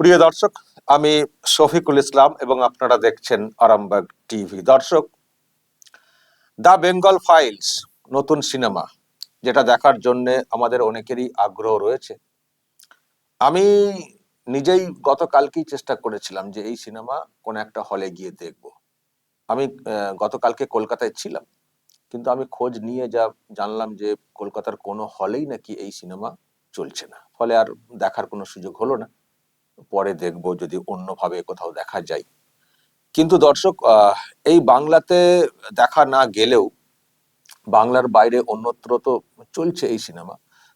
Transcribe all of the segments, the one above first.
প্রিয় দর্শক, আমি শফিকুল ইসলাম এবং আপনারা দেখছেন আরামবাগ টিভি। দর্শক, দ্য বেঙ্গল ফাইলস, নতুন সিনেমা, যেটা দেখার জন্য আমাদের অনেকেরই আগ্রহ রয়েছে। আমি নিজেই গতকালকেই চেষ্টা করেছিলাম যে এই সিনেমা কোন একটা হলে গিয়ে দেখব। আমি গতকালকে কলকাতায় ছিলাম, কিন্তু আমি খোঁজ নিয়ে যা জানলাম যে কলকাতার কোনো হলেই নাকি এই সিনেমা চলছে না। ফলে আর দেখার কোনো সুযোগ হলো না। পরে দেখব যদি অন্যভাবে কোথাও দেখা যায়। কিন্তু দর্শক এই বাংলাতে দেখা না গেলেও বাংলার বাইরে অন্যত্র তো চলছে এই সিনেমা।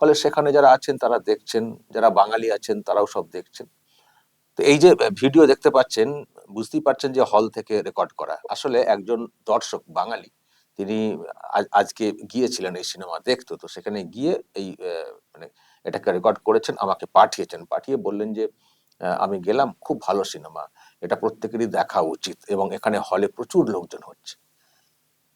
ফলে সেখানে যারা আছেন তারা দেখছেন, যারা বাঙালি আছেন তারাও সব দেখছেন। তো এই যে ভিডিও দেখতে পাচ্ছেন, বুঝতেই পারছেন যে হল থেকে রেকর্ড করা। আসলে একজন দর্শক বাঙালি, তিনি আজকে গিয়েছিলেন এই সিনেমা দেখতো। তো সেখানে গিয়ে এই মানে এটাকে রেকর্ড করেছেন, আমাকে পাঠিয়েছেন। পাঠিয়ে বললেন যে আমি গেলাম, খুব ভালো সিনেমা। এটা প্রত্যেকেরই দেখা উচিত এবং এখানে হলে প্রচুর লোকজন হচ্ছে।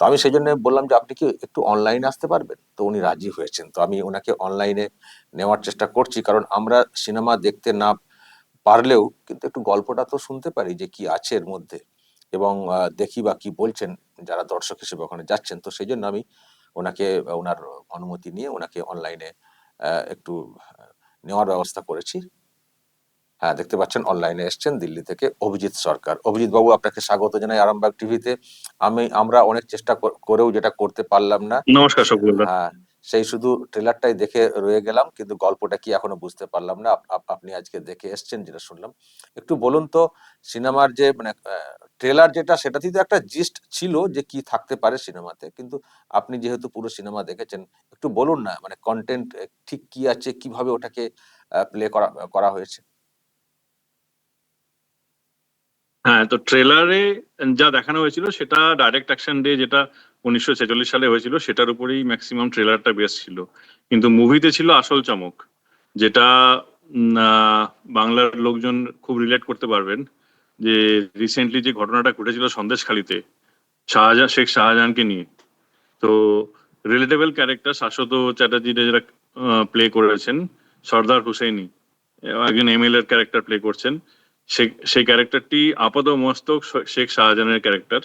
তো আমি সেই জন্য বললাম যে, আপনি কি একটু অনলাইনে আসতে পারবেন? তো উনি রাজি হয়েছেন। তো আমি ওনাকে অনলাইনে নেওয়ার চেষ্টা করছি, কারণ আমরা সিনেমা দেখতে না পারলেও কিন্তু একটু গল্পটা তো শুনতে পারি যে, কি আছে এর মধ্যে। এবং দেখি বা কি বলছেন যারা দর্শক হিসেবে ওখানে যাচ্ছেন। তো সেই জন্য আমি ওনাকে ওনার অনুমতি নিয়ে ওনাকে অনলাইনে একটু নেওয়ার ব্যবস্থা করেছি। হ্যাঁ দেখতে পাচ্ছেন অনলাইনে এসছেন দিল্লি থেকে অভিজিৎ সরকার। অভিজিৎ বাবু আপনাকে স্বাগত জানাই আরামবাগ টিভিতে আমি আমরা অনেক চেষ্টা কর- করেও যেটা করতে পারলাম না। নমস্কার হ্যাঁ সেই শুধু ট্রেলারটাই দেখে রয়ে গেলাম কিন্তু গল্পটা কি এখনও বুঝতে পারলাম না। আপ- আপ- আপনি আজকে দেখে এসছেন যেটা শুনলাম। একটু বলুন তো সিনেমার যে মানে ট্রেলার যেটা সেটাতেই তো একটা জিস্ট ছিল যে কি থাকতে পারে সিনেমাতে। কিন্তু আপনি যেহেতু পুরো সিনেমা দেখেছেন একটু বলুন না মানে কন্টেন্ট ঠিক কি আছে? কীভাবে ওটাকে প্লে করা করা হয়েছে? হ্যাঁ তো ট্রেলারে যা দেখানো হয়েছিল সেটা ডাইরেক্ট অ্যাকশন ডে যেটা উনিশশো ছেচল্লিশ সালে হয়েছিল সেটার উপরেই ম্যাক্সিমাম ট্রেলারটা বেস ছিল। কিন্তু মুভিতে ছিল আসল চমক, যেটা বাংলার লোকজন খুব রিলেট করতে পারবেন যে রিসেন্টলি যে ঘটনাটা ঘটেছিল সন্দেশখালিতে শাহজাহান শেখ শাহজাহানকে নিয়ে। তো রিলেটেবল ক্যারেক্টার শাশ্বত চ্যাটার্জি যারা প্লে করেছেন, সর্দার হুসেইনি, একজন এমএল এর ক্যারেক্টার প্লে করছেন সেই ক্যারেক্টারটি আপাত মস্তক শেখ শাহজাহানের ক্যারেক্টার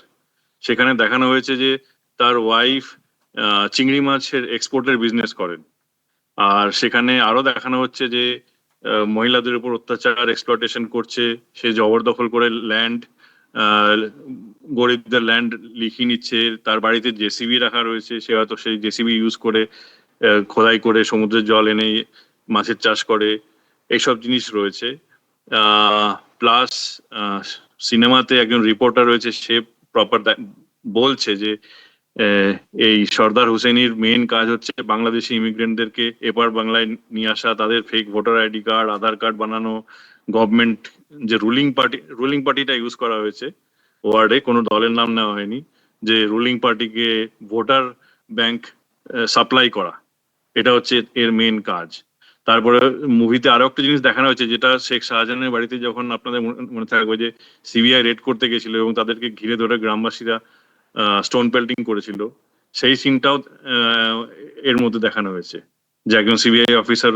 সেখানে দেখানো হয়েছে যে তার ওয়াইফ চিংড়ি মাছের এক্সপোর্টের বিজনেস করেন। আর সেখানে আরও দেখানো হচ্ছে যে মহিলাদের উপর অত্যাচার এক্সপ্লটেশন করছে, সে জবরদখল করে ল্যান্ড গরিবদের ল্যান্ড লিখিয়ে নিচ্ছে। তার বাড়িতে জেসিবি রাখা রয়েছে, সে হয়তো সেই জেসিবি ইউজ করে খোদাই করে সমুদ্রের জল এনে মাছের চাষ করে। এইসব জিনিস রয়েছে। প্লাস সিনেমাতে একজন রিপোর্টার রয়েছে, সে প্রপার বলছে যে এই সর্দার হুসেনির মেন কাজ হচ্ছে বাংলাদেশি ইমিগ্রেন্টদেরকে এপার বাংলায় নিয়ে আসা, তাদের fake voter ID card Aadhaar card বানানো গভর্নমেন্ট যে রুলিং পার্টি রুলিং পার্টিটা ইউজ করা হয়েছে ওয়ার্ডে কোনো দলের নাম নেওয়া হয়নি, যে রুলিং পার্টিকে ভোটার ব্যাংক সাপ্লাই করা, এটা হচ্ছে এর মেন কাজ। তারপরে মুভিতে আরও একটা জিনিস দেখানো হয়েছে, যেটা শেখ শাহজাহানের বাড়িতে যখন আপনাদের মনে- থাকবে যে সিবিআই রেড করতে গেছিল এবং তাদেরকে ঘিরে ধরে গ্রামবাসীরা স্টোন পেল্টিং করেছিল, সেই সিনটাও এর মধ্যে দেখানো হয়েছে। যে একজন সিবিআই অফিসার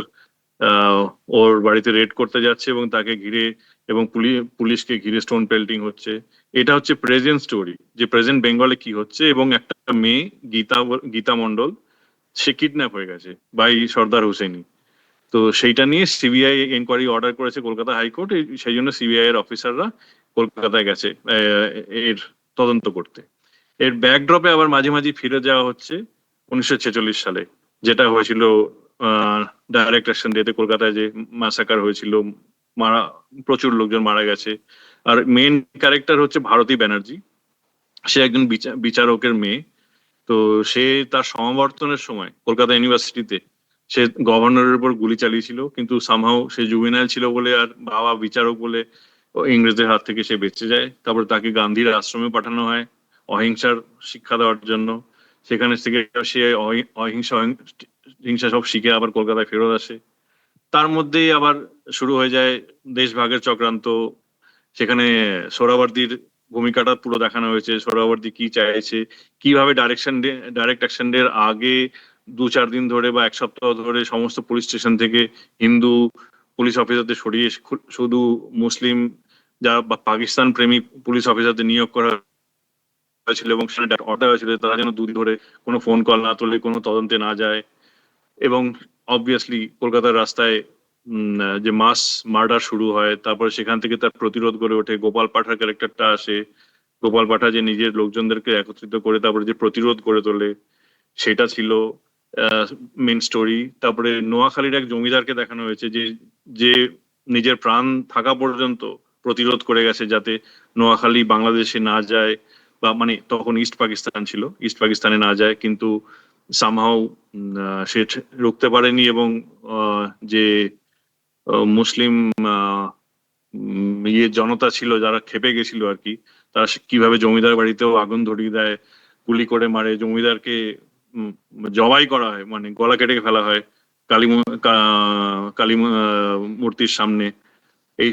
ওর বাড়িতে রেড করতে যাচ্ছে এবং তাকে ঘিরে এবং পুলি- পুলিশকে ঘিরে স্টোন পেল্টিং হচ্ছে। এটা হচ্ছে প্রেজেন্ট স্টোরি যে প্রেজেন্ট বেঙ্গলে কি হচ্ছে এবং একটা মেয়ে গীতা গীতা মণ্ডল, সে কিডন্যাপ হয়ে গেছে বাই সর্দার হুসেনি তো সেইটা নিয়ে সিবিআই এনকোয়ারি অর্ডার করেছে কলকাতা হাইকোর্ট। সেই জন্য সিবিআই এর অফিসাররা কলকাতায় গেছে এর তদন্ত করতে। এর ব্যাকড্রপে আবার মাঝে মাঝে ফিরে যাওয়া হচ্ছে উনিশশো ছেচল্লিশ সালে, যেটা হয়েছিল ডাইরেক্ট অ্যাকশন ডেতে কলকাতায় যে মাসাকার হয়েছিল, মারা, প্রচুর লোকজন মারা গেছে। আর মেন ক্যারেক্টার হচ্ছে ভারতী ব্যানার্জি। সে একজন বিচা- বিচারকের মেয়ে। তো সে তার সমাবর্তনের সময় কলকাতা ইউনিভার্সিটিতে সে গভর্নরের উপর গুলি চালিয়েছিল, কিন্তু সামহাও সে জুবিনাইল ছিল বলে আর বাবা বিচারক বলে ইংরেজদের হাত থেকে সে বেঁচে যায়। তারপর তাকে গান্ধীর আশ্রমে পাঠানো হয় অহিংসার শিক্ষা দেওয়ার জন্য। সেখানে থেকে সে অহি- অহিংসা, হিংসা সব শিখে আবার কলকাতায় ফেরত আসে। তার মধ্যেই আবার শুরু হয়ে যায় দেশভাগের চক্রান্ত। সেখানে সোহরাওয়ার্দীর ভূমিকাটা পুরো দেখানো হয়েছে। সোহরাওয়ার্দী কি চাইছে, কীভাবে ডাইরেকশন ডাইরেক্ট অ্যাকশন ডে আগে দু চার দিন ধরে বা এক সপ্তাহ ধরে সমস্ত পুলিশ স্টেশন থেকে হিন্দু পুলিশ অফিসারদের সরিয়ে শুধু মুসলিম যা বা পাকিস্তান প্রেমী পুলিশ অফিসারদের নিয়োগ করা হয়েছিল এবং সেখানে অর্ডার হয়েছিল, তারা যেন দুদিন ধরে কোনো ফোন কল না তোলে, কোনো তদন্তে না যায় এবং অবভিয়াসলি কলকাতার রাস্তায় যে মাস মার্ডার শুরু হয়, তারপরে সেখান থেকে তার প্রতিরোধ গড়ে ওঠে, গোপাল পাঠার ক্যারেক্টারটা আসে, গোপাল পাঠা যে নিজের লোকজনদেরকে একত্রিত করে তারপরে যে প্রতিরোধ গড়ে তোলে, সেটা ছিল মেন স্টোরি তারপরে নোয়াখালীর এক জমিদারকে দেখানো হয়েছে যে যে নিজের প্রাণ থাকা পর্যন্ত প্রতিরোধ করে গেছে যাতে নোয়াখালী বাংলাদেশে না যায়, বা মানে তখন ইস্ট পাকিস্তান ছিল ইস্ট পাকিস্তানে না যায়, কিন্তু সামহাও সে রুখতে পারেনি এবং যে মুসলিম ইয়ে জনতা ছিল, যারা খেপে গেছিল আর কি, তারা কীভাবে জমিদার বাড়িতেও আগুন ধরিয়ে দেয়, গুলি করে মারে, জমিদারকে জবাই করা হয় মানে গলা কেটে ফেলা হয় কালী কালী মূর্তির সামনে। এই,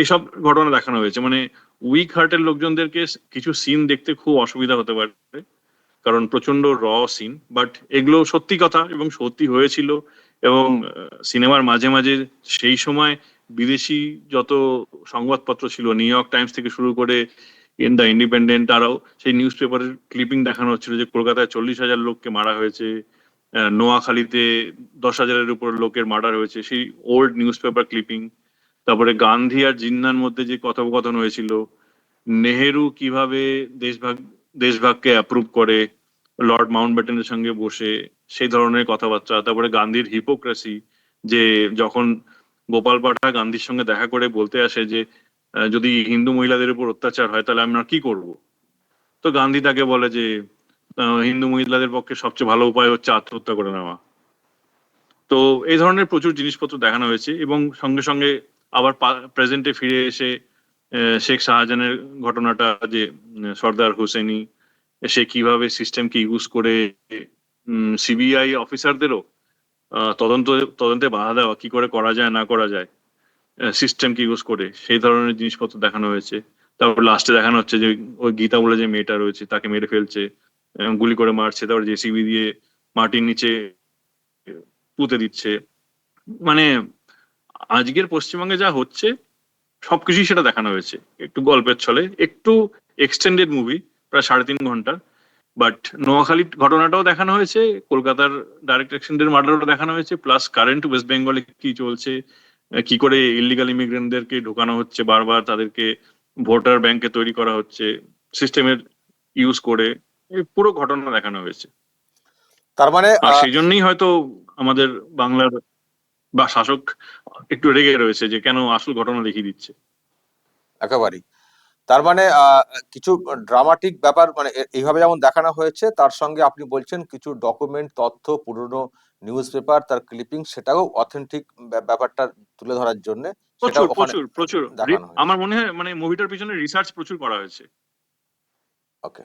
এইসব ঘটনা দেখানো হয়েছে। মানে উইক হার্টের লোকজনদেরকে কিছু সিন দেখতে খুব অসুবিধা হতে পারে, কারণ প্রচণ্ড র সিন বাট এগুলো সত্যি কথা এবং সত্যি হয়েছিল এবং সিনেমার মাঝে মাঝে সেই সময় বিদেশি যত সংবাদপত্র ছিল, নিউ ইয়র্ক টাইমস থেকে শুরু করে ইন দ্য ইন্ডিপেন্ডেন্ট তারাও সেই নিউজ পেপারের ক্লিপিং দেখানো হচ্ছিল যে কলকাতায় চল্লিশ হাজার লোককে মারা হয়েছে নোয়াখালীতে দশ হাজারের উপর লোকের মার্ডার হয়েছে, সেই ওল্ড নিউজ পেপার ক্লিপিং তারপরে গান্ধী আর জিন্নার মধ্যে যে কথোপকথন হয়েছিল, নেহেরু কীভাবে দেশভাগ, দেশভাগকে অ্যাপ্রুভ করে, লর্ড মাউন্ট মাউন্টব্যাটেনের সঙ্গে বসে, সেই ধরনের কথাবার্তা, তারপরে গান্ধীর হিপোক্রেসি যে যখন গোপাল পাঠা গান্ধীর সঙ্গে দেখা করে বলতে আসে যে যদি হিন্দু মহিলাদের উপর অত্যাচার হয়, তাহলে আমরা কি করব? তো গান্ধী তাকে বলে যে হিন্দু মহিলাদের পক্ষে সবচেয়ে ভালো উপায় হচ্ছে আত্মহত্যা করে নেওয়া। তো এই ধরনের প্রচুর জিনিসপত্র দেখানো হয়েছে এবং সঙ্গে সঙ্গে আবার প্রেজেন্টে ফিরে এসে শেখ শাহজাহানের ঘটনাটা যে সর্দার হুসেনি সে কীভাবে সিস্টেমকে ইউজ করে সিবিআই অফিসারদেরও তদন্ত, তদন্তে বাধা দেওয়া, কি করে করা যায়, না করা যায় সিস্টেমকে ইউজ করে, সেই ধরনের জিনিসপত্র দেখানো হয়েছে। তারপর লাস্টে দেখানো হচ্ছে যে, ওই গীতা বলে যে মেয়েটা রয়েছে, তাকে মেরে ফেলছে গুলি করে মারছে, তারপর জেসিবি দিয়ে মাটির নিচে পুঁতে দিচ্ছে। মানে আজকের পশ্চিমবঙ্গে যা হচ্ছে, সবকিছুই সেটা দেখানো হয়েছে। একটু গল্পের ছলে, একটু এক্সটেন্ডেড মুভি প্রায় সাড়ে তিন ঘণ্টার বাট নোয়াখালীর ঘটনাটাও দেখানো হয়েছে, কলকাতার ডাইরেক্ট অ্যাক্সিডেন্টের মার্ডারও দেখানো হয়েছে প্লাস কারেন্ট ওয়েস্ট বেঙ্গলে কি চলছে কি করে ইলিগাল ইমিগ্রেন্টদেরকে ঢোকানো হচ্ছে? বারবার তাদেরকে ভোটার ব্যাংকে তৈরি করা হচ্ছে সিস্টেমের ইউজ করে পুরো ঘটনা দেখানো হয়েছে। তার মানে আর সেই জন্যই হয়তো আমাদের বাংলার বা শাসক একটু রেগে রয়েছে যে কেন আসল ঘটনা দেখিয়ে দিচ্ছে। একেবারেই। তার মানে কিছু ড্রামাটিক ব্যাপার মানে এইভাবে যেমন দেখানো হয়েছে তার সঙ্গে আপনি বলছেন কিছু ডকুমেন্ট তথ্য পুরনো নিউজ পেপার তার ক্লিপিং সেটাও অথেন্টিক ব্যাপারটা তুলে ধরার জন্য প্রচুর প্রচুর প্রচুর। আমার মনে হয় মানে মুভিটার পিছনে রিসার্চ প্রচুর করা হয়েছে। ওকে।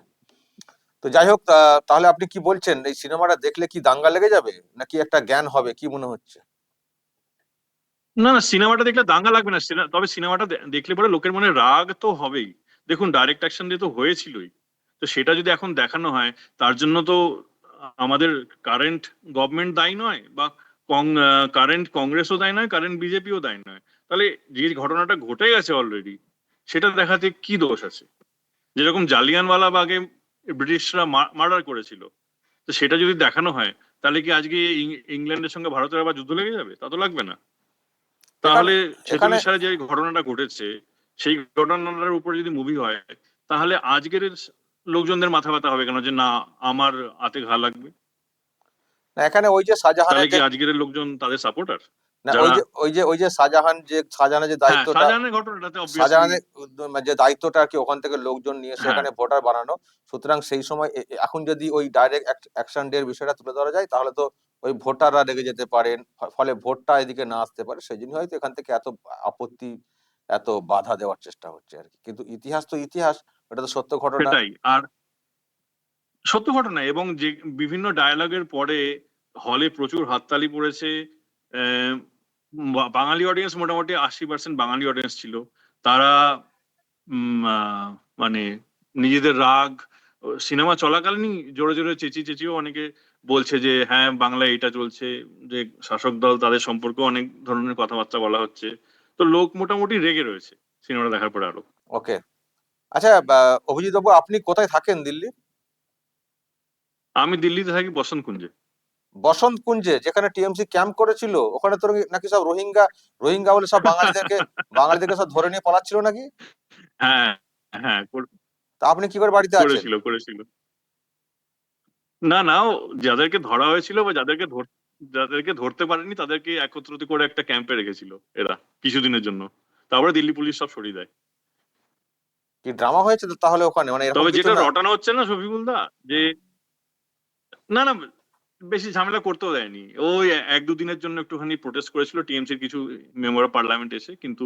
তো যাই হোক তাহলে আপনি কি বলছেন? এই সিনেমাটা দেখলে কি দাঙ্গা লেগে যাবে? নাকি একটা জ্ঞান হবে? কি মনে হচ্ছে? না না, সিনেমাটা দেখলে দাঙ্গা লাগবে না। তবে সিনেমাটা দেখলে পরে লোকের মনে রাগ তো হবেই। দেখুন ডাইরেক্ট অ্যাকশন দিয়ে তো হয়েছিলই। তো সেটা যদি এখন দেখানো হয়, তার জন্য তো আমাদের কারেন্ট গভর্নমেন্ট দায়ী নয় বা কারেন্ট কংগ্রেসও দায়ী নয় কারেন্ট বিজেপিও দায়ী নয়। তাহলে যে ঘটনাটা ঘটে গেছে অলরেডি সেটা দেখাতে কি দোষ আছে? যেরকম জালিয়ানওয়ালা বাগে ব্রিটিশরা মার্ডার করেছিল। তো সেটা যদি দেখানো হয়, তাহলে কি আজকে ইংল্যান্ডের সঙ্গে ভারতের আবার যুদ্ধ লেগে যাবে? তা তো লাগবে না। তাহলে ছেচল্লিশ সালে যে ঘটনাটা ঘটেছে সেই ঘটনাটার উপরে যদি মুভি হয় তাহলে আজকের লোকজনদের মাথা ব্যথা হবে কেন? যে না আমার হাতে ঘা লাগবে? এখানে ওই যে শাহজাহানের আজকের লোকজন তাদের সাপোর্টার না ওই যে ওই যে ওই যে শাহজাহান যে শাহজাহানের যে হ্যাঁ দায়িত্বটা শাহজাহানের ঘটনাটাতে শাহজাহানের যে দায়িত্বটা আর কি ওখান থেকে লোকজন নিয়ে এসে হ্যাঁ। ভোটার বানানো সুতরাং সেই সময় এখন যদি ওই ডাইরেক্ট অ্যাকশন ডে এর বিষয়টা তুলে ধরা যায় তাহলে তো ওই ভোটাররা রেগে যেতে পারেন ফলে ভোটটা এদিকে না আসতে পারে সেই জন্য হয়তো এখান থেকে এত আপত্তি এত বাধা দেওয়ার চেষ্টা হচ্ছে আর কি কিন্তু ইতিহাস তো ইতিহাস ওটা তো সত্য ঘটনা আর সত্য ঘটনা এবং যে বিভিন্ন ডায়ালগের পরে হলে প্রচুর হাততালি পড়েছে বাঙালি অডিয়েন্স মোটামুটি আশি পার্সেন্ট বাঙালি অডিয়েন্স ছিল। তারা মানে নিজেদের রাগ সিনেমা চলাকালীনই জোরে জোরে চেঁচিয়ে চেঁচিয়েও অনেকে বলছে যে হ্যাঁ বাংলায় এটা চলছে যে শাসক দল তাদের সম্পর্কে অনেক ধরনের কথাবার্তা বলা হচ্ছে। তো লোক মোটামুটি রেগে রয়েছে সিনেমাটা দেখার পরে আরও। ওকে। আচ্ছা অভিজিৎ বাবু আপনি কোথায় থাকেন দিল্লি? আমি দিল্লিতে থাকি বসন্ত কুঞ্জে বসন্ত কুঞ্জে যেখানে টিএমসি ক্যাম্প করেছিল ওখানে তো নাকি সব রোহিঙ্গা রোহিঙ্গা বলে সব বাঙালিদেরকে বাঙালিদেরকে সব ধরে নিয়ে পালাচ্ছিল নাকি? হ্যাঁ হ্যাঁ তা আপনি কি করে বাড়িতে আছেন? করেছিল করেছিল। না না যাদেরকে ধরা হয়েছিল বা যাদেরকে ধর- যাদেরকে ধরতে পারেনি তাদেরকে একত্রিত করে একটা ক্যাম্পে রেখেছিল এরা কিছুদিনের জন্য। তারপরে দিল্লি পুলিশ সব সরিয়ে দেয়। কি ড্রামা হয়েছে তাহলে ওখানে? মানে তবে যেটা? রটানো হচ্ছে না শফিকুল দা যে না না বেশি ঝামেলা করতেও দেয়নি। ওই এক দুদিনের জন্য একটুখানি প্রোটেস্ট করেছিল টিএমসির কিছু মেম্বার অফ পার্লামেন্ট এসে কিন্তু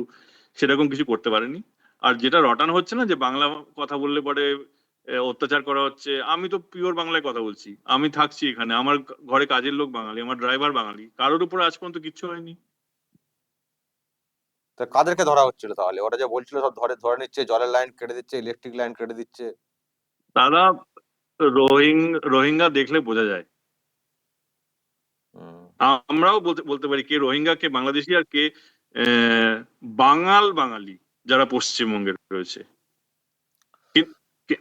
সেরকম কিছু করতে পারেনি। আর যেটা রটানো হচ্ছে না যে বাংলা কথা বললে পরে অত্যাচার করা হচ্ছে আমি তো পিওর বাংলায় কথা বলছি। আমি থাকছি এখানে আমার ঘরে কাজের লোক বাঙালি আমার ড্রাইভার বাঙালি কারোর উপর আজ পর্যন্ত কিচ্ছু হয়নি। তা কাদেরকে ধরা হচ্ছিল তাহলে? ওরা যে বলছিল সব ধরে ধরে নিচ্ছে জলের লাইন কেটে দিচ্ছে ইলেকট্রিক লাইন কেটে দিচ্ছে। দাদা রোহিং রোহিঙ্গা দেখলে বোঝা যায়। আমরাও বলতে বলতে পারি কে রোহিঙ্গা কে বাংলাদেশি আর কে বাঙাল বাঙালি যারা পশ্চিমবঙ্গে রয়েছে।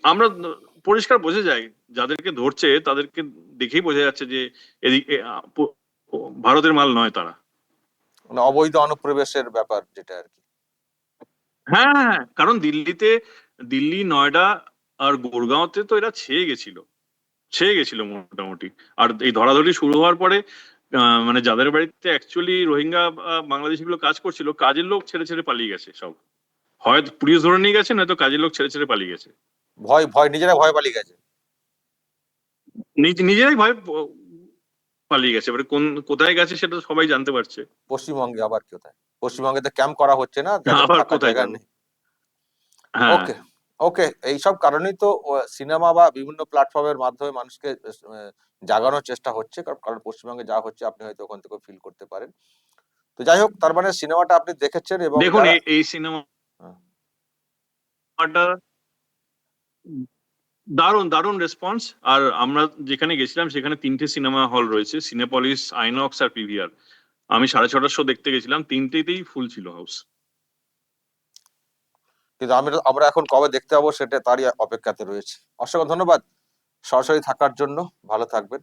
আমরা পরিষ্কার বোঝা যায় যাদেরকে ধরছে তাদেরকে দেখেই বোঝা যাচ্ছে যে এদিকে ভারতের মাল নয় তারা। মানে অবৈধ অনুপ্রবেশের ব্যাপার যেটা আর কি। হ্যাঁ হ্যাঁ, কারণ দিল্লিতে দিল্লি নয়ডা আর গুরগাঁওতে তো এরা ছেয়ে গেছিল। ছেয়ে গেছিল মোটামুটি। আর এই ধরাধরি শুরু হওয়ার পরে মানে যাদের বাড়িতে অ্যাকচুয়ালি রোহিঙ্গা বাংলাদেশিগুলো কাজ করছিল কাজের লোক ছেড়ে ছেড়ে পালিয়ে গেছে সব। হয় পুলিশ ধরে নিয়ে গেছে নয়তো কাজের লোক ছেড়ে ছেড়ে পালিয়ে গেছে। ভয় ভয় নিজেরা ভয় পালিয়ে গেছে। নিজ- নিজেরাই ভয় পালিয়ে গেছে। এবারে কোন কোথায় গেছে সেটা সবাই জানতে পারছে। পশ্চিমবঙ্গে আবার কোথায়? পশ্চিমবঙ্গে তো ক্যাম্প করা হচ্ছে না আবার কোথায় নেই। হ্যাঁ। ওকে ওকে এইসব কারণেই তো সিনেমা বা বিভিন্ন প্ল্যাটফর্মের মাধ্যমে মানুষকে জাগানোর চেষ্টা হচ্ছে। কারণ কারণ পশ্চিমবঙ্গে যা হচ্ছে আপনি হয়তো ওখান থেকে ফিল করতে পারেন। তো যাই হোক তার মানে সিনেমাটা আপনি দেখেছেন এবং দেখুন এই- এই সিনেমাটা দারুণ দারুণ রেসপন্স আর আমরা যেখানে গেছিলাম সেখানে তিনটে সিনেমা হল রয়েছে সিনেপলিস আইনক্স আর পিভিআর আমি সাড়ে ছটার শো দেখতে গেছিলাম তিনটেতেই ফুল ছিল হাউস কিন্তু আমরা আমরা এখন কবে দেখতে পাবো সেটা তারই অপেক্ষাতে রয়েছে। অসংখ্য ধন্যবাদ। সরাসরি থাকার জন্য ভালো থাকবেন।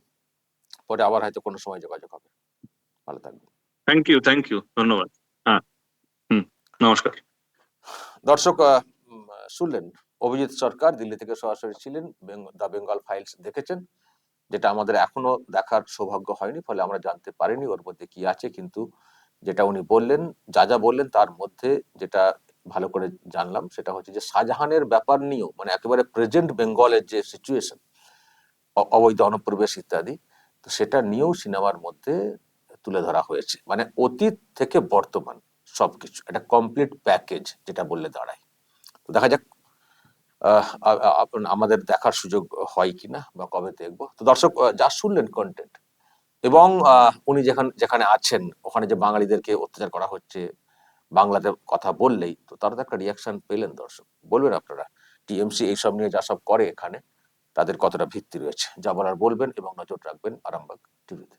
পরে আবার হয়তো কোনো সময় যোগাযোগ হবে। ভালো থাকবেন। থ্যাংক ইউ থ্যাংক ইউ ধন্যবাদ। হ্যাঁ হুম নমস্কার। দর্শক শুনলেন অভিজিৎ সরকার দিল্লি থেকে সরাসরি ছিলেন দ্য বেঙ্গল ফাইলস দেখেছেন যেটা আমাদের এখনও দেখার সৌভাগ্য হয়নি ফলে আমরা জানতে পারিনি ওর মধ্যে কি আছে কিন্তু যেটা উনি বললেন যা যা বললেন তার মধ্যে যেটা ভালো করে জানলাম, সেটা হচ্ছে যে শাহজাহানের ব্যাপার নিয়েও মানে একেবারে প্রেজেন্ট বেঙ্গলের যে সিচুয়েশন অবৈধ, অনুপ্রবেশ ইত্যাদি, তো সেটা নিয়েও সিনেমার মধ্যে তুলে ধরা হয়েছে। মানে অতীত থেকে বর্তমান সবকিছু, একটা কমপ্লিট প্যাকেজ যেটা বললে দাঁড়ায়। তো দেখা যাক আমাদের দেখার সুযোগ হয় কিনা বা কবে দেখব। তো দর্শক যা শুনলেন কন্টেন্ট এবং উনি যেখানে যেখানে আছেন, ওখানে যে বাঙালিদেরকে অত্যাচার করা হচ্ছে বাংলাতে কথা বললেই তো তারা তো একটা রিয়াকশন পেলেন দর্শক। বলবেন আপনারা, টিএমসি এইসব নিয়ে যা সব করে এখানে, তাদের কতটা ভিত্তি রয়েছে? যা বলার বলবেন এবং নজর রাখবেন আরামবাগ টিভিতে।